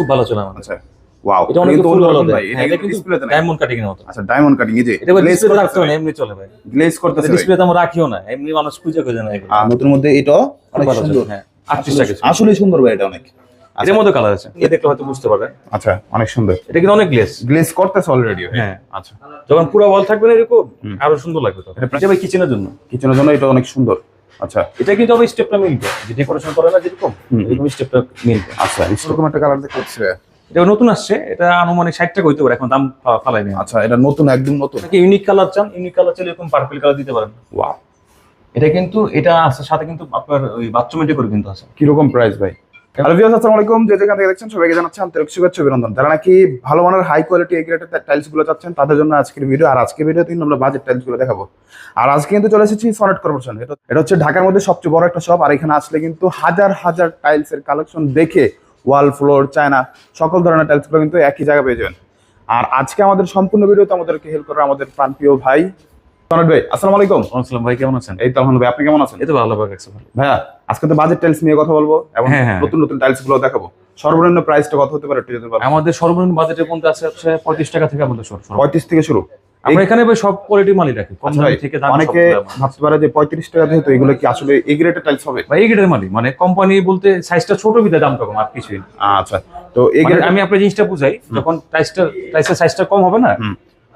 খুব ভালো চলে আমাদের। আচ্ছা ওয়াও এটা অনেক ফুল ভালো দেয় হ্যাঁ, এটা এটা কিন্তু ডায়মন্ড কাটিং এর মতো। আচ্ছা ডায়মন্ড কাটিং এই যে এটা গ্লেজ ডিসপ্লে রাখতে হয় এমনি চলে ভাই। গ্লেজ করতেছে আমরা রাখিও না এমনি মানুষ খুঁজে খুঁজে না এগুলো। নতুন মধ্যে এটা অনেক ভালো সুন্দর। হ্যাঁ টাকা আসলে সুন্দর ভাই এটা অনেক। এর মধ্যে কালার আছে। এ দেখলে হয়তো বুঝতে পারবেন। আচ্ছা অনেক সুন্দর। এটা কিন্তু অনেক গ্লেস গ্লেজ করতেছে অলরেডি হ্যাঁ আচ্ছা। যখন পুরো ওয়াল থাকবে না এরকম আরও সুন্দর লাগবে তো। এটা এটা ভাই কিচেনের জন্য। কিচেনের জন্য এটা অনেক সুন্দর। আচ্ছা। এটা কিন্তু আবার স্টেপটা মিলবে। যে ডেকোরেশন করে না যেরকম এরকম স্টেপটা মিলবে। আচ্ছা এরকম একটা কালার দেখতে পাচ্ছি ভাই। এটা নতুন আসছে এটা আনুমানিক ষাট টাকা হইতে পারে এখন দাম ফালাই নেই। আচ্ছা এটা নতুন একদম নতুন। ইউনিক কালার চান? ইউনিক কালার চাইলে এরকম পার্পল কালার দিতে পারেন। ওয়াও এটা কিন্তু এটা আছে সাথে কিন্তু আপনার ওই বাথরুমের করে কিন্তু আছে। কীরকম প্রাইস ভাই? হ্যালো ভিউয়ার্স নাকি ভালো মানের হাই চাচ্ছেন, তাদের জন্য ভিডিও আর আজকের দেখাবো। আর আজকে কিন্তু চলে এসেছি এটা হচ্ছে ঢাকার মধ্যে সবচেয়ে বড় একটা শপ আর এখানে আসলে কিন্তু হাজার হাজার টাইলস এর কালেকশন দেখে ওয়াল ফ্লোর চায়না সকল ধরনের টাইলসগুলো কিন্তু একই জায়গায় পেয়ে যাবেন। আর আজকে আমাদের সম্পূর্ণ ভিডিওতে আমাদেরকে হেল্প করে আমাদের প্রাণপ্রিয় ভাই সনেট ভাই আসসালামু আলাইকুম। আসসালাম ভাই কেমন আছেন? এই তো আলহামদুলিল্লাহ আপনি কেমন আছেন? এই তো ভালো ভালো লাগছে ভালো। ভাইয়া আজকে তো বাজেট টাইলস নিয়ে কথা বলব এবং হ্যাঁ, হ্যাঁ। নতুন নতুন টাইলসগুলো দেখাবো। সর্বনিম্ন প্রাইসটা কত হতে পারে একটু যদি আমাদের সর্বনিম্ন বাজেটের মধ্যে আছে হচ্ছে পঁয়ত্রিশ টাকা থেকে আমাদের শুরু শুরু। পঁয়ত্রিশ থেকে শুরু। আমরা এখানে ভাই সব কোয়ালিটি মালই রাখি কম আচ্ছা দামি থেকে দামি অনেকে ভাবতে পারে যে পঁয়ত্রিশ টাকা যেহেতু এগুলো কি আসলে গ্রেডের টাইলস হবে? ভাই এই গ্রেডের মালই মানে কোম্পানি বলতে সাইজটা ছোট বিধে দামটা কম আর কিছুই আচ্ছা তো মানে গ্রেড আমি আপনার জিনিসটা বুঝাই যখন সাইজটা কম হবে না।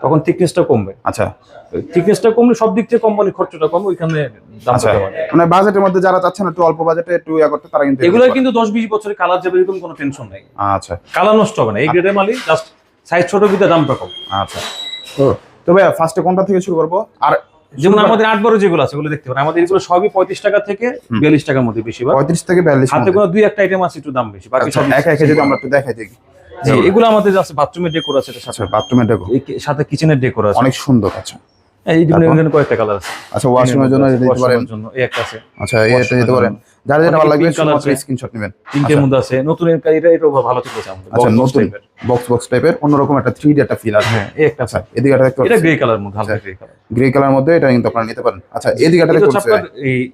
তখন থিকনেসটা কমবে। আচ্ছা। থিকনেসটা কমলে সব দিক থেকে কোম্পানি খরচটা কম ওইখানে আচ্ছা। মানে বাজেটের মধ্যে যারা চাচ্ছেন একটু অল্প বাজেটে একটু ইয়া করতে তারা কিন্তু এগুলো কিন্তু দশ বিশ বছরের কালার যাবে এরকম কোনো টেনশন নাই। আচ্ছা। কালার নষ্ট হবে না। এই গ্রেডের মালই জাস্ট সাইজ ছোট বিধে দামটা কম। আচ্ছা। তো ভাইয়া ফার্স্টে কোনটা থেকে শুরু করব? আর যেমন আমাদের আট বারো যেগুলো আছে ওগুলো দেখতে পারেন। আমাদের এগুলো সবই পঁয়ত্রিশ টাকা থেকে বিয়াল্লিশ টাকার মধ্যে বেশিরভাগ। পঁয়ত্রিশ থেকে বিয়াল্লিশ হাতে কোনো দুই একটা আইটেম আছে একটু দাম বেশি বাকি আচ্ছা সব একা একা যদি আমরা একটু দেখাই দিই জি এগুলো আমাদের আছে বাথরুমের ডেকোর আছে আচ্ছা সাথে বাথরুমের এই কি- সাথে কিচেনের ডেকোর আছে। অনেক সুন্দর আচ্ছা। এই? ডিফারেন্ট কয়েকটা কালার আছে। আচ্ছা ওয়াশরুমের জন্য এটা দিতে পারেন। জন্য। এই একটা আছে। আচ্ছা এটা দিতে পারেন। জন্য। যারা যেটা ভালো লাগবে আছে। স্ক্রিনশট নেবেন। পিঙ্কের মধ্যে আছে। নতুন এর এটা এটাও ভালো চলছে আমাদের। আচ্ছা নতুন বক্স বক্স টাইপের অন্যরকম একটা থ্রি একটা ফিল আছে। হ্যাঁ এই একটা আছে। আচ্ছা এদিকে একটা দেখতে এটা গ্রে কালার মধ্যে হালকা আচ্ছা। গ্রে কালার গ্রে কালার মধ্যে এটা কিন্তু আপনারা নিতে পারেন। আচ্ছা এদিকে একটা দেখতে এই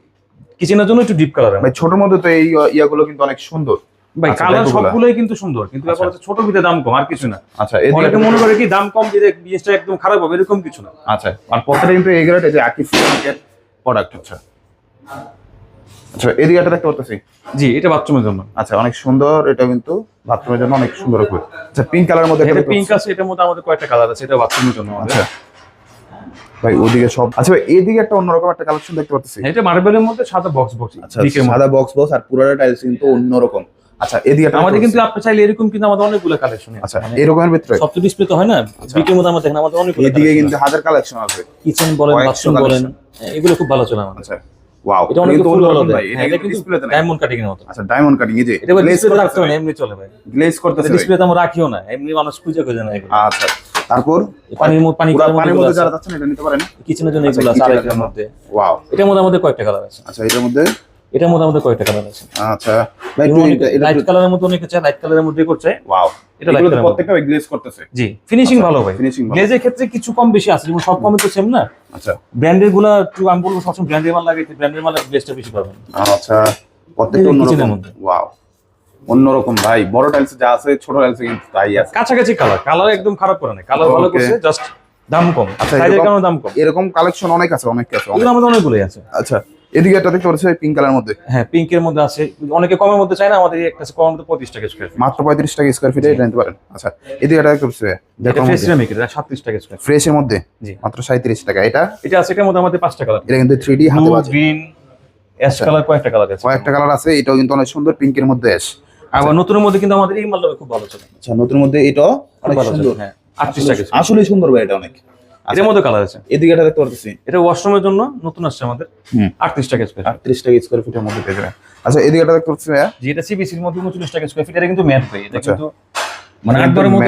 কিচেনের জন্য একটু ডিপ কালার ভাই ছোট মধ্যে তো এই ইয়াগুলো কিন্তু অনেক সুন্দর। ভাই আচ্ছা, কালার। সবগুলোই কিন্তু সুন্দর কিন্তু ব্যাপার আচ্ছা। হচ্ছে ছোট বিধে দাম কম আর কিছু না। আচ্ছা অনেকে মনে করে কি দাম কম দিলে জিনিসটা একদম খারাপ হবে এরকম কিছু না। আচ্ছা আর পথটা কিন্তু এই গ্রেড এই যে আকিফ প্রোডাক্ট আচ্ছা। এদিকে একটা দেখতে পাচ্ছি জি এটা বাথরুমের জন্য। আচ্ছা অনেক সুন্দর এটা কিন্তু বাথরুমের জন্য অনেক সুন্দর হবে আচ্ছা পিঙ্ক কালারের মধ্যে এটা পিঙ্ক আছে এটার মধ্যে আমাদের কয়েকটা কালার আছে এটা বাথরুমের জন্য আচ্ছা। ভাই ওদিকে সব আচ্ছা ভাই এদিকে একটা অন্যরকম একটা কালেকশন দেখতে পাচ্ছি এটা মার্বেলের মধ্যে সাদা বক্স বক্স আচ্ছা সাদা বক্স বক্স আর পুরোটা টাইলস কিন্তু অন্যরকম। আচ্ছা এদিকে আমাদের কিন্তু আপনি চাইলে এরকম কিন্তু আমাদের অনেকগুলো কালেকশন আচ্ছা এরকমের ভিতরে? সব তো ডিসপ্লে তো হয় না বিকের মধ্যে আমাদের দেখেন আমাদের অনেকগুলো এদিকে কিন্তু হাজার কালেকশন আছে। কিচেন বলেন বাথরুম বলেন হ্যাঁ, এগুলো খুব ভালো চলে আমাদের। আচ্ছা ওয়াও এটা অনেক ফুল ভালো ভাই হ্যাঁ, এটা কিন্তু ডায়মন্ড কাটিং এর মতো। আচ্ছা ডায়মন্ড কাটিং এই যে এটা গ্লেজ ডিসপ্লে রাখতে হয় এমনি চলে ভাই। গ্লেজ করতেছে ভাই। ডিসপ্লেতে আমরা রাখিও না এমনি মানুষ খুঁজে খুঁজে না এগুলো। আচ্ছা তারপর? পানির মধ্যে পানি পানির মধ্যে মধ্যে যারা যাচ্ছেন এটা নিতে পারেন। কিচেনের জন্য আচ্ছা, এগুলো আছে আরেকটার মধ্যে। ওয়াও এটার মধ্যে আমাদের কয়েকটা কালার আছে। আচ্ছা এটার মধ্যে? এটার মধ্যে আমাদের কয়েকটা কালার আছে। আচ্ছা লাইট কালারের মধ্যে অনেকে চায় লাইট কালারের মধ্যে করছে। ওয়াও এটা colour এর প্রত্যেকটা গ্লেজ করতেছে। জি ফিনিশিং ভালো ভাই। ফিনিশিং ভালো। গ্লেজের ক্ষেত্রে কিছু কম বেশি আছে যেমন সব কমে তো সেম না। আচ্ছা। ব্র্যান্ডেরগুলা একটু আমি বলব সবসময় ব্র্যান্ডের মাল লাগাইতে ব্র্যান্ডের মালের গ্লেজটা বেশি পাবেন। আচ্ছা প্রত্যেকটা অন্যরকম। ওয়াও অন্যরকম ভাই বড় টাইলস যা আছে ছোট টাইলস কিন্তু তাই আছে। কাছাকাছি কালার কালার একদম খারাপ করে না কালার ভালো করছে জাস্ট দাম কম। আচ্ছা, সাইজের এরকম- কারণে দাম কম। এরকম কালেকশন অনেক আছে অনেক আছে আমাদের অনেকগুলোই আছে। আচ্ছা এদিকে একটা দেখতে পাচ্ছি পিঙ্ক কালার মধ্যে? হ্যাঁ পিঙ্কের মধ্যে আছে। অনেকে কমের মধ্যে চায় না আমাদের একটা আছে কমের মধ্যে পঁয়ত্রিশ টাকা স্কোয়ার মাত্র পঁয়ত্রিশ টাকা স্কোয়ার ফিটে এটা নিতে পারেন। আচ্ছা এদিকে একটা দেখতে পাচ্ছি? এটা ফ্রেশ সিরামিক এটা সাতত্রিশ টাকা স্কোয়ার ফ্রেশের মধ্যে? জি। মাত্র সাঁত্রিশ টাকা। এটা? এটা আছে এটার মধ্যে আমাদের পাঁচটা কালার এটা কিন্তু হাতে বাজে গ্রিন অ্যাশ কালার কয়েকটা কালার আছে। কয়েকটা কালার আছে এটাও কিন্তু অনেক সুন্দর পিঙ্কের মধ্যে এস আবার নতুনের মধ্যে কিন্তু আমাদের এই মালটা খুব ভালো চলে। আচ্ছা নতুন মধ্যে খুব অনেক সুন্দর। হ্যাঁ। আটত্রিশ টাকা আসলে সুন্দর ভাই এটা অনেক। এটার মধ্যে কালার আছে। এদিকে এটা দেখতে পাচ্ছি এটা ওয়াশরুমের জন্য নতুন আসছে আমাদের। হুম। আটত্রিশ টাকা স্কোয়ার আটত্রিশ টাকা স্কোয়ার ফিটের মধ্যে পেয়ে যাবেন। আচ্ছা এদিকে এটা দেখতে পাচ্ছি ভাইয়া? যেটা সিবিসির মধ্যে উনচল্লিশ টাকা স্কোয়ার ফিট এটা কিন্তু ম্যাট ভাই। এটা আচ্ছা। কিন্তু মানে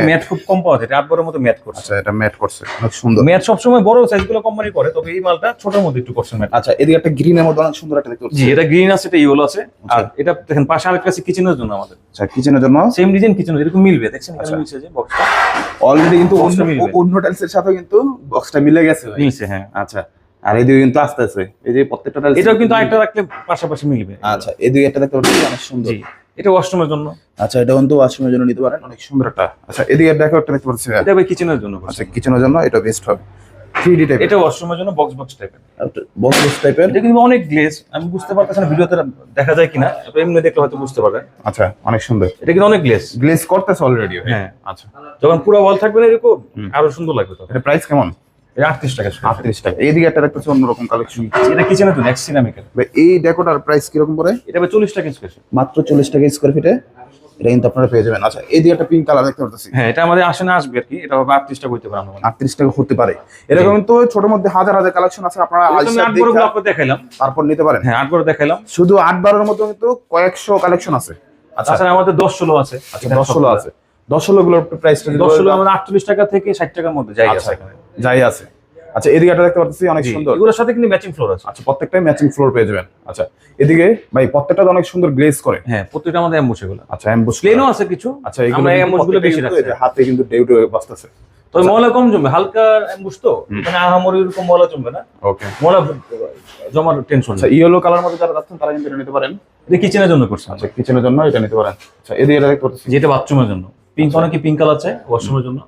ম্যাট খুব কম পাওয়া যায়। এটা আটবারের মধ্যে ম্যাট করছে। আচ্ছা এটা ম্যাট করছে। অনেক সুন্দর। ম্যাট সবসময় বড় সাইজগুলো কোম্পানি করে তবে এই মালটা ছোটর মধ্যে একটু করছে ম্যাট আচ্ছা এদিকে একটা গ্রিনের মধ্যে অনেক সুন্দর একটা দেখতে জি এটা গ্রিন আছে এটা ইয়েলো আছে। আর আচ্ছা। এটা দেখেন পাশে আরেকটা আছে কিচেনের জন্য আমাদের। আচ্ছা কিচেনের জন্য? সেম ডিজাইন কিচেন এরকম মিলবে। দেখছেন আচ্ছা। এখানে মিলছে যে বক্সটা অলরেডি কিন্তু অন্য। অন্য টাইলসের সাথে কিন্তু বক্সটা মিলে গেছে মিলছে হ্যাঁ। আচ্ছা আর এদিকে কিন্তু আস্তে আস্তে এই যে প্রত্যেকটা এটাও কিন্তু আরেকটা রাখলে পাশাপাশি মিলবে। আচ্ছা এদিকে একটা দেখতে পাচ্ছি অনেক সুন্দর। এটা ওয়াশরুমের জন্য। আচ্ছা এটা কিন্তু ওয়াশরুমের জন্য নিতে পারেন অনেক সুন্দর একটা। আচ্ছা এদিকে দেখো একটা দেখতে পাচ্ছি এটা কিচেনের জন্য। আচ্ছা কিচেনের জন্য এটা বেস্ট হবে। টাইপের এটা ওয়াশরুমের জন্য বক্স বক্স টাইপের বক্স বক্স টাইপের এটা কিন্তু অনেক গ্লেজ আমি বুঝতে পারতেছি না ভিডিওতে দেখা যায় কিনা এমনি দেখলে হয়তো বুঝতে পারবেন আচ্ছা অনেক সুন্দর। এটা কিন্তু অনেক গ্লেজ গ্লেজ করতেছে অলরেডি হ্যাঁ। আচ্ছা। যখন পুরো ওয়াল থাকবে না এরকম আরও সুন্দর লাগবে তখন এটা প্রাইস কেমন? আটত্রিশ টাকা। আটত্রিশ টাকা। এইদিকে একটা দেখতেছি অন্যরকম কালেকশন এটা কিচেনের জন্য এক সিনামিকের এই ডেকোটার প্রাইস কীরকম পড়ে? এটা চল্লিশ টাকা স্কোয়ার মাত্র চল্লিশ টাকা স্কোয়ার ফিটে এটা কিন্তু আপনারা পেয়ে যাবেন। আচ্ছা এইদিকে একটা পিঙ্ক কালার দেখতে পাচ্ছি হ্যাঁ এটা আমাদের আসে আসবে আর কি। এটা হবে আটত্রিশ টাকা হইতে পারে আমরা আটত্রিশ টাকা হতে পারে। এরকম কিন্তু ছোট মধ্যে হাজার হাজার কালেকশন আছে আপনারা দেখাইলাম। তারপর নিতে পারেন। হ্যাঁ আট বড় দেখাইলাম। শুধু আট বারোর মতো কিন্তু কয়েকশো কালেকশন আছে। আচ্ছা। আমাদের দশ ষোলো আছে। আচ্ছা দশ ষোলো আছে। দশ ষোলো গুলোর প্রাইসটা দশ ষোলো আমাদের আটচল্লিশ টাকা থেকে ষাট টাকার মধ্যে জায়গা আছে এখানে। যাই আছে। আচ্ছা এদিকে একটা দেখতে পাচ্ছি অনেক সুন্দর। এগুলোর সাথে কিন্তু ম্যাচিং ফ্লোর আছে। আচ্ছা প্রত্যেকটাই ম্যাচিং ফ্লোর পেয়ে যাবেন। আচ্ছা এদিকে ভাই প্রত্যেকটা অনেক সুন্দর গ্লেজ করে। হ্যাঁ প্রত্যেকটা আমাদের অ্যাম্বুস এগুলো। আচ্ছা এমবুস প্লেনও আছে কিছু। আচ্ছা এগুলো আমরা গুলো বেশি রাখছি। হাতে কিন্তু ডেউ ডেউ তবে ময়লা কম জমবে হালকা অ্যাম্বুস তো। মানে আহামরি এরকম ময়লা জমবে না। ওকে ময়লা জমার টেনশন আচ্ছা ইয়েলো কালার মধ্যে যারা যাচ্ছেন তারা কিন্তু এটা নিতে পারেন। এটা কিচেনের জন্য করছে। আচ্ছা কিচেনের জন্য এটা নিতে পারেন। আচ্ছা এদিকে এটা দেখতে পাচ্ছি। যেটা বাথরুমের জন্য। পিঙ্ক অনেকে পিঙ্ক কালার আছে ওয়াশরুমের জন্য।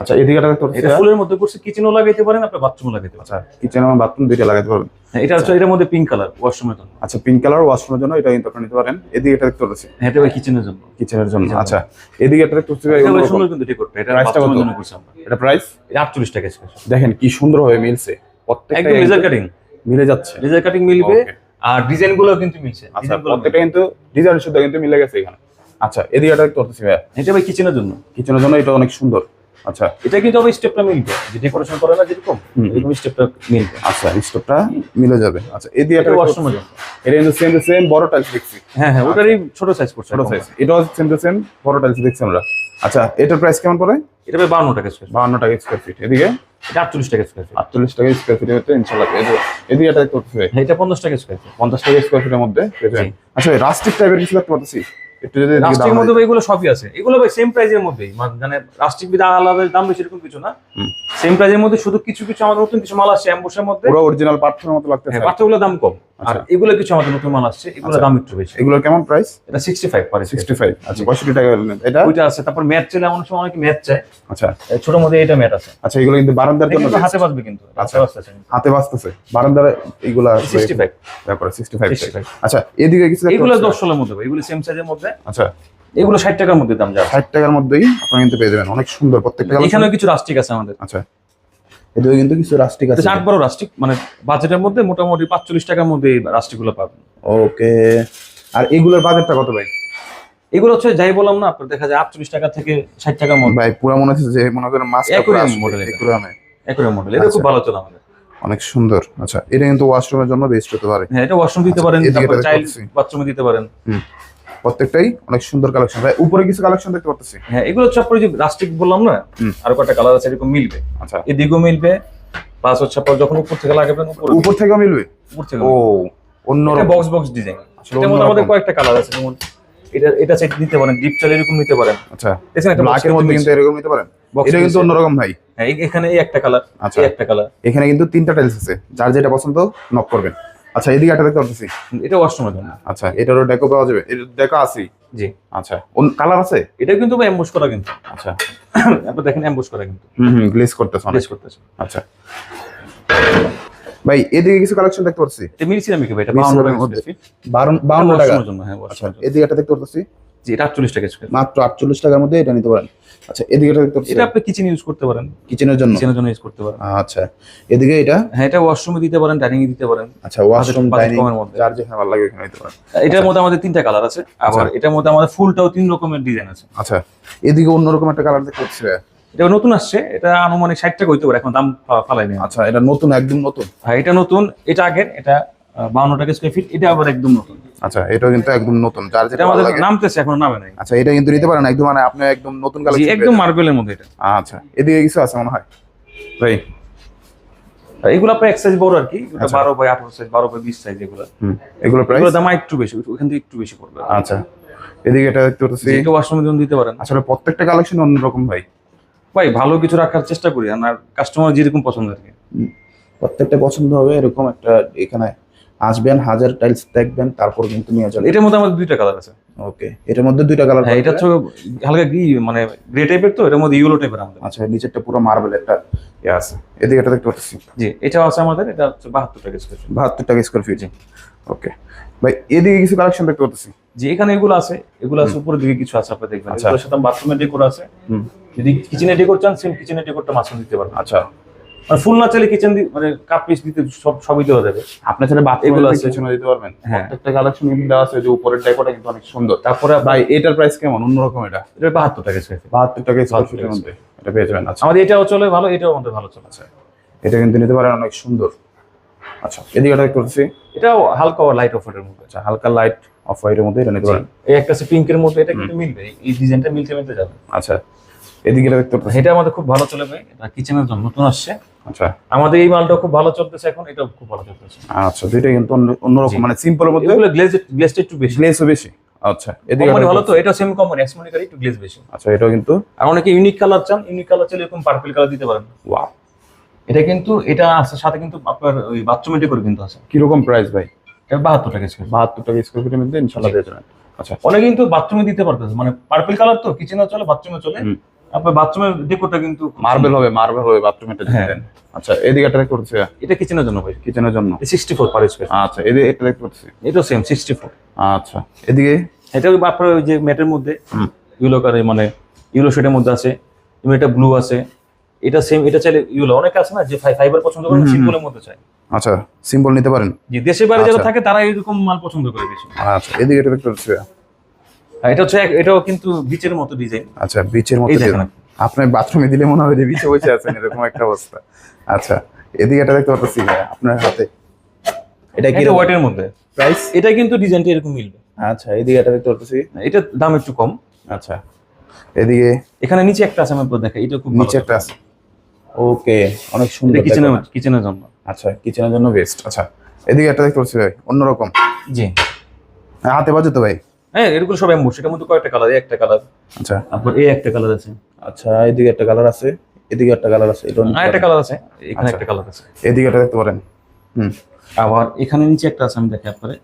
আচ্ছা এদিকে এটা ফুলের মধ্যে করছে কিচেনও লাগাইতে পারেন আপনি বাথরুমও লাগাইতে পারেন। আচ্ছা কিচেন এবং বাথরুম দুইটা লাগাতে পারবেন। হ্যাঁ, এটা হচ্ছে এটার মধ্যে পিঙ্ক কালার ওয়াশরুমের জন্য। আচ্ছা পিঙ্ক কালার ওয়াশরুমের জন্য এটা কিন্তু আপনি নিতে পারেন। এদিকে এটা দেখতে হ্যাঁ এটা কিচেনের জন্য। কিচেনের জন্য আচ্ছা। এদিকে এটা দেখতে ভাই এটা সুন্দর কিন্তু ডেকোরটা এটা বাথরুমের জন্য করছে আমরা। এটা প্রাইস এটা আটচল্লিশ টাকা স্কোয়ার দেখেন কি সুন্দর ভাবে মিলছে। প্রত্যেকটা একদম লেজার কাটিং মিলে যাচ্ছে। লেজার কাটিং মিলবে আর ডিজাইনগুলো কিন্তু মিলছে। আচ্ছা প্রত্যেকটা কিন্তু ডিজাইন শুদ্ধ কিন্তু মিলে গেছে এখানে। আচ্ছা এদিকে এটা দেখতে পাচ্ছি ভাই এটা ভাই কিচেনের জন্য। কিচেনের জন্য এটা অনেক সুন্দর। আচ্ছা। এটা কিন্তু আবার স্টেপটা মিলবে। যে ডেকোরেশন করে না যেরকম। এরকম স্টেপটা মিলবে। আচ্ছা স্টোভটা মিলে যাবে। আচ্ছা এদিকে এটা একটা ওয়াশরুমের জন্য। এটা কিন্তু সেম সেম বড় টাইলস দেখছি। হ্যাঁ হ্যাঁ ওটারই ছোট সাইজ করছে ছোট সাইজ এটাও সেম সেম বড় টাইলস দেখছি আমরা। আচ্ছা এটার প্রাইস কেমন পড়ে? এটা ভাই বান্ন টাকা স্কোয়ার বাহান্ন টাকা স্কোয়ার ফিট এদিকে? এটা আটচল্লিশ টাকা স্কোয়ার আটচল্লিশ টাকা স্কোয়ার ফিটের মধ্যে ইনশাল্লাহ এদিকে এটা পাচ্ছি ভাই হ্যাঁ এটা পঞ্চাশ টাকা স্কোয়ার পঞ্চাশ টাকা স্কোয়ার ফিটের মধ্যে। আচ্ছা রাস্টিক টাইপের কিছু দেখতে পাচ্ছি? একটু যদি এদিকে মধ্যে এগুলো সবই আছে। এগুলো ভাই সেম প্রাইজের মধ্যেই। মানে আলাদা দাম বেশি এরকম কিছু না। সেম প্রাইজের মধ্যে শুধু কিছু কিছু আমাদের নতুন কিছু মাল আসছে অ্যাম্বুসের মধ্যে। পুরো অরিজিনাল পাথরের মতো লাগতেছে। হ্যাঁ দাম কম। আর আচ্ছা। এগুলো কিছু আমাদের নতুন মাল আসছে এগুলো আচ্ছা। দাম একটু বেশি। এগুলোর কেমন প্রাইস এটা পারে আচ্ছা টাকা এটা? ওইটা আছে। তারপর ম্যাট এমন সময় অনেকে ম্যাট চায়। আচ্ছা। ছোট মধ্যে এটা ম্যাট আছে। আচ্ছা এগুলো কিন্তু বারান্দার এটা জন্য হাতে বাজবে কিন্তু। আচ্ছা। হাতে বাজতেছে হাতে বাঁচতেছে বারান্দার ফাইভ 65 আচ্ছা এদিকে কিছু এগুলো মধ্যে এগুলো সেম সাইজের মধ্যে। আচ্ছা। এগুলো ষাট টাকার মধ্যে দাম যাবে ষাট টাকার মধ্যেই আপনারা কিন্তু পেয়ে যাবেন। অনেক সুন্দর প্রত্যেকটা এখানেও কিছু রাস্টিক আছে আমাদের। আচ্ছা। এদিকে কিন্তু কিছু রাস্টিক আছে। আট বড় রাস্টিক মানে বাজেটের মধ্যে মোটামুটি পাঁচচল্লিশ টাকার মধ্যে এই রাস্টিকগুলো পাবেন। ওকে। আর এগুলোর বাজেটটা কত ভাই? এগুলো হচ্ছে যাই বললাম না আপনার দেখা যায় আটচল্লিশ টাকা থেকে ষাট টাকার মধ্যে। ভাই পুরো মনে হচ্ছে যে মনে করেন মাছ Aquarium model এটা। একুরামে একরে মডেল এটা খুব আচ্ছা। ভালো চলে আমাদের। অনেক সুন্দর। আচ্ছা এটা কিন্তু ওয়াশরুমের জন্য বেস্ট হতে পারে। হ্যাঁ এটা ওয়াশরুম দিতে আচ্ছা, পারেন এদিকে তারপর চাইল্ড বাথরুমে দিতে পারেন। প্রত্যেকটাই অনেক সুন্দর কালেকশন ভাই উপরে কিছু কালেকশন দেখতে পাচ্ছি হ্যাঁ এগুলো হচ্ছে আপনার যে রাস্টিক বললাম না। আরও কয়েকটা কালার আছে এরকম মিলবে। আচ্ছা। এদিকেও মিলবে প্লাস হচ্ছে আপনার যখন উপর থেকে লাগাবেন উপর উপর থেকেও মিলবে? উপর থেকে ও অন্য বক্স বক্স ডিজাইন আসলে। আমাদের কয়েকটা কালার আছে যেমন এটা এটা চাইতে নিতে পারেন ডিপ চাল এরকম নিতে পারেন। আচ্ছা। দেখছেন একটা box ব্ল্যাকের মধ্যে কিন্তু এরকম নিতে পারেন? এটা কিন্তু। অন্যরকম ভাই। হ্যাঁ এখানে এই একটা কালার আচ্ছা। এই একটা কালার এখানে কিন্তু তিনটা টাইলস আছে। যার যেটা পছন্দ নক করবেন। আচ্ছা এদিকে একটা দেখতে পাচ্ছি এটা ওয়াশরুমের জন্য। আচ্ছা এটারও ডেকো পাওয়া যাবে? এটা ডেকো আছে জি। আচ্ছা কালার আছে? এটা কিন্তু এমবুশ করা কিন্তু। আচ্ছা। আপনি দেখেন অ্যাম্বুস করা কিন্তু। হুম হুম গ্লেজ করতেছে গ্লেজ করতেছে। আচ্ছা। ভাই এদিকে কিছু কালেকশন দেখতে পাচ্ছি এটা আমি সিরামিক ভাই এটা মিল 52 টাকা সিরামিকের মধ্যে। স্কয়ার ফিট বারো বাউন্ন টাকা। এর জন্য হ্যাঁ আচ্ছা এদিকে একটা দেখতে পাচ্ছি জি এটা 48 টাকা মাত্র আটচল্লিশ টাকার মধ্যে এটা নিতে পারেন। আচ্ছা এদিকে এটা দেখতে এটা আপনি কিচেন ইউজ করতে পারেন। কিচেনের জন্য? কিচেনের জন্য ইউজ করতে পারেন। আচ্ছা এদিকে এটা? হ্যাঁ এটা ওয়াশরুমে দিতে পারেন ডাইনিং এ দিতে পারেন। আচ্ছা ওয়াশরুম ডাইনিং কমের মধ্যে। যার যেখানে ভালো লাগে ওখানে নিতে পারেন। এটার মধ্যে আমাদের তিনটা কালার আছে। আবার এটার মধ্যে আমাদের ফুলটাও তিন রকমের ডিজাইন আছে। আচ্ছা এদিকে অন্যরকম একটা কালার দেখতে পাচ্ছি এটা নতুন আসছে এটা আনুমানিক ষাট টাকা হইতে পারে এখন দাম ফা- ফালাইনি আচ্ছা এটা নতুন একদম নতুন? হ্যাঁ এটা নতুন এটা আগের এটা বাউন্ন টাকা স্কোয়ার ফিট এটা আবার একদম নতুন। আচ্ছা এটাও কিন্তু একদম নতুন। যার যেটা ভালো আমাদের লাগে নামতেছে এখন নামে নাই। আচ্ছা এটা কিন্তু নিতে পারেন একদম মানে আপনি একদম নতুন কালেকশন একদম মার্বেলের মধ্যে এটা। আচ্ছা এদিকে কিছু আছে মনে হয়? ভাই। আর এগুলো আপনার এক সাইজ বড় আর কি আচ্ছা। বারো বাই আঠারো সাইজ বারো বাই বিশ সাইজ এগুলো। এগুলো প্রাইস দাম একটু বেশি ওখান থেকে একটু বেশি পড়বে। আচ্ছা এদিকে এটা দেখতে পাচ্ছি এটা ওয়াশরুমের জন্য দিতে পারেন। আসলে প্রত্যেকটা কালেকশন অন্যরকম ভাই। ভাই ভালো কিছু রাখার চেষ্টা করি আর কাস্টমার যেরকম পছন্দ আর কি। প্রত্যেকটা পছন্দ হবে এরকম একটা এখানে আসবেন হাজার টাইলস দেখবেন তারপর কিন্তু নিয়ে যাবেন এটার মধ্যে আমাদের দুইটা কালার আছে। ওকে এটার মধ্যে দুইটা কালার হ্যাঁ এটা হচ্ছে হালকা কি মানে গ্রে টাইপের তো এটার মধ্যে ইউলো টাইপের আমাদের। আচ্ছা নিচেরটা পুরো মার্বেল একটা ইয়ে আছে। এদিকে এটা দেখতে পাচ্ছি। জি এটাও আছে আমাদের এটা হচ্ছে বাহাত্তর টাকা স্কোয়ার ফিট বাহাত্তর টাকা স্কোয়ার ফিট ওকে ভাই এদিকে কিছু কালেকশন দেখতে পাচ্ছি। যে এখানে এগুলো আছে এগুলো আছে উপরের দিকে কিছু আছে আপনি দেখবেন। আচ্ছা। সাথে বাথরুমের ডেকোর আছে। হুম। যদি কিচেনের ডেকোর চান সেম কিচেনের ডেকোরটা মাঝখানে দিতে পারবেন। আচ্ছা। মানে ফুল না চাইলে কিচেন মানে কাপ পিস দিতে সব সবই দেওয়া যাবে। আপনার ছেলে বাথরুম এগুলো এগুলো আছে। পিছনে দিতে পারবেন। হ্যাঁ। প্রত্যেকটা কালেকশন কিন্তু দেওয়া আছে যে উপরের ডেকোটা কিন্তু অনেক সুন্দর। তারপরে ভাই এটার প্রাইস কেমন? অন্যরকম এটা। এটা বাহাত্তর টাকা স্কোয়ার ফিট বাহাত্তর টাকা স্কোয়ার 72 ফিটের মধ্যে। এটা পেয়ে যাবেন। আচ্ছা। আমাদের এটাও চলে ভালো এটাও আমাদের ভালো চলে। আচ্ছা। এটা কিন্তু নিতে পারেন অনেক সুন্দর। আচ্ছা এদিকে এটা করছি এটাও হালকা লাইট অফারের মধ্যে। আচ্ছা হালকা লাইট অফ হোয়াইটের মধ্যে এটা নিতে পারেন। এই একটা পিঙ্কের মধ্যে এটা কিন্তু মিলবে। এই ডিজাইনটা মিলতে মিলতে যাবে। আচ্ছা। এদিকে দেখতে পাচ্ছি। এটা আমাদের খুব ভালো চলে ভাই। এটা কিচেনের জন্য নতুন আসছে। আচ্ছা। আমাদের এই মালটা খুব ভালো চলতেছে এখন এটাও খুব ভালো চলতেছে। আচ্ছা দুইটা কিন্তু অন্যরকম মানে সিম্পলের মধ্যে? এগুলো গ্লেজ গ্লেজটা একটু বেশি। গ্লেসও বেশি। আচ্ছা এদিকে কোম্পানি ভালো তো এটা সেম কোম্পানি এক্সমনিকার একটু গ্লেজ বেশি। আচ্ছা এটাও কিন্তু? আর অনেকে ইউনিক কালার চান ইউনিক কালার চাইলে এরকম পার্পল কালার দিতে পারেন। ওয়াও এটা কিন্তু এটা সাথে কিন্তু আপনার ওই ডেকোর কিন্তু আছে। কীরকম প্রাইস ভাই? এটা বাহাত্তর টাকা স্কোয়ার বাহাত্তর টাকা স্কোয়ার ফিটের মধ্যে ইনশাল্লাহ যাবেন। আচ্ছা। অনেকে কিন্তু বাথরুমে দিতে পারতেছে মানে পার্পল কালার তো কিচেনে চলে বাথরুমে চলে। আপনার বাথরুমের ডেকোরটা কিন্তু মার্বেল হবে মার্বেল হবে বাথরুমে এটা হ্যাঁ। আচ্ছা এদিকে এটা পাচ্ছি এটা কিচেনের জন্য ভাই। কিচেনের জন্য। সিক্সটি ফোর পার স্কোয়ার আচ্ছা এদিকে এটা পাচ্ছি এটাও সেম সিক্সটি ফোর আচ্ছা এদিকে? এটা ওই আপনার ওই যে ম্যাটের মধ্যে। ইউলো কালার মানে ইউলো শেডের মধ্যে আছে এবং এটা ব্লু আছে। এটা সেম এটা চাইলে ইউলো অনেকে আছে না যে ফাইবার পছন্দ করে। সিম্পলের মধ্যে চায়। আচ্ছা সিম্পল নিতে পারেন। যে দেশে বাইরে যারা আচ্ছা। থাকে তারা এরকম মাল পছন্দ করে বেশি। আচ্ছা এদিকে এটা আর এটা হচ্ছে এটাও কিন্তু বিচের মতো ডিজাইন আচ্ছা বিচের মতো বাথরুমে দিলে মনে হবে যে বিচে বসে আছেন এরকম একটা অবস্থা। আচ্ছা এদিকে এটা দেখতে পাচ্ছি আপনার হাতে। এটা কি মধ্যে। প্রাইস এটা কিন্তু ডিজাইনটা এরকম মিলবে। আচ্ছা এদিকে এটা দেখতে পাচ্ছি। দাম একটু কম। আচ্ছা এদিকে। এখানে নিচে একটা আছে দেখা এটা খুব নিচে একটা আছে। ওকে অনেক সুন্দর কিচেনের কিচেনের জন্য। আচ্ছা কিচেনের জন্য বেস্ট আচ্ছা এদিকে একটা দেখতে পাচ্ছি ভাই অন্যরকম। জি। হাতে বাজে তো ভাই। হ্যাঁ এরকম সব এম্বুস এটার মধ্যে কয়েকটা কালার একটা কালার আচ্ছা। তারপর এই একটা কালার আছে। আচ্ছা এদিকে একটা কালার আছে এদিকে একটা কালার আছে এটা একটা কালার আছে এখানে আচ্ছা। একটা কালার আছে। এদিকে একটা দেখতে পারেন। হুম। আবার এখানে নিচে একটা আছে আমি দেখি আপনারে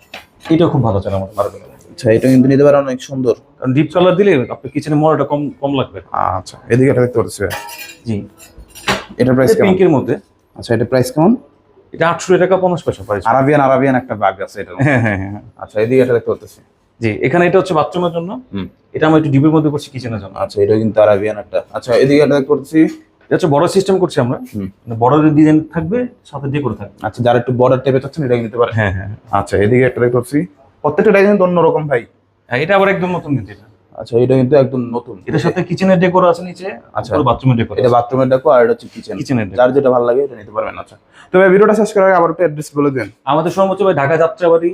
এটাও খুব ভালো চলে আমার মার্বেল আচ্ছা এটা কিন্তু নিতে পারেন অনেক সুন্দর। কারণ ডিপ কালার দিলে আপনার কিচেনে মরাটা কম কম লাগবে। আচ্ছা এদিকে একটা দেখতে পাচ্ছি। জি। এটার প্রাইস কেমন? পিঙ্কের মধ্যে। আচ্ছা এটা প্রাইস কেমন? এটা আটশো টাকা পঞ্চাশ পয়সা প্রাইস আরাবিয়ান আরাবিয়ান একটা বাগ আছে এটা হ্যাঁ হ্যাঁ হ্যাঁ। আচ্ছা এদিকে একটা দেখতে পাচ্ছি জি এখানে এটা হচ্ছে বাথরুমের জন্য। এটা আমরা একটু ডিপের মধ্যে করছি কিচেনের জন্য। আচ্ছা এটা কিন্তু আরাবিয়ান একটা। আচ্ছা এদিকে দেখতে পাচ্ছি এটা হচ্ছে বড় সিস্টেম করছি আমরা। মানে বড় ডিজাইন থাকবে সাথে ডেকোর থাকবে। আচ্ছা যারা একটু বর্ডার টাইপের চাচ্ছেন এটা নিতে পারে। হ্যাঁ হ্যাঁ আচ্ছা এদিকে একটা করছি। প্রত্যেকটা ডিজাইন তো অন্যরকম ভাই। হ্যাঁ এটা আবার একদম নতুন কিন্তু এটা। আচ্ছা এটা কিন্তু একদম নতুন। এটার সাথে কিচেনের ডেকোর আছে নিচে আচ্ছা। বাথরুমের ডেকোর এটা বাথরুমের দেখো আর এটা হচ্ছে কিচেন কিচেনের যার যেটা ভালো লাগে এটা নিতে পারবেন। আচ্ছা তবে ভিডিওটা শেষ করার আগে আবার একটু অ্যাড্রেস বলে দেন। আমাদের সর্বোচ্চ ভাই ঢাকা যাত্রাবাড়ি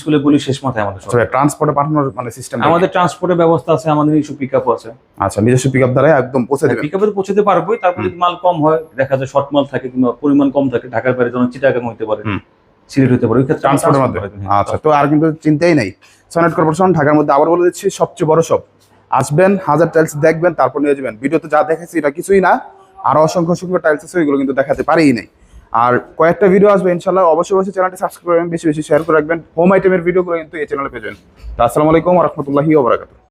স্কুলে বলি শেষ মাথায় আমাদের। আচ্ছা ট্রান্সপোর্টে পাঠানোর মানে সিস্টেম আমাদের ট্রান্সপোর্টের ব্যবস্থা আছে আমাদের ইস্যু পিক আপ আছে। আচ্ছা নিজস্ব পিক আপ দ্বারা একদম পৌঁছে দেবেন পিক আপে পৌঁছতে পারবোই তারপরে যদি মাল কম হয় দেখা যায় শর্ট মাল থাকে কিংবা পরিমাণ কম থাকে ঢাকার বাইরে চিটাগাং হইতে পারে সিলেট হতে পারে ট্রান্সপোর্টের মাধ্যমে হ্যাঁ। আচ্ছা তো আর কিন্তু চিন্তাই নাই। সনেট কর্পোরেশন ঢাকার মধ্যে আবার বলে দিচ্ছি সবচেয়ে বড় সব। আসবেন হাজার টাইলস দেখবেন তারপর নিয়ে যাবেন। ভিডিওতে যা দেখাচ্ছি এটা কিছুই না। আরও অসংখ্য অসংখ্য টাইলস আছে ওইগুলো কিন্তু দেখাতে পারেই নাই। আর কয়েকটা ভিডিও আসবে, ইনশাল্লাহ অবশ্যই অবশ্যই চ্যানেলটি সাবস্ক্রাইব করবেন, বেশি বেশি শেয়ার করে রাখবেন। হোম আইটেমের ভিডিওগুলো কিন্তু এই চ্যানেলে পেয়ে যাবেন। আসসালামু আলাইকুম রহমতুল্লাহি ওবরাকাতুহ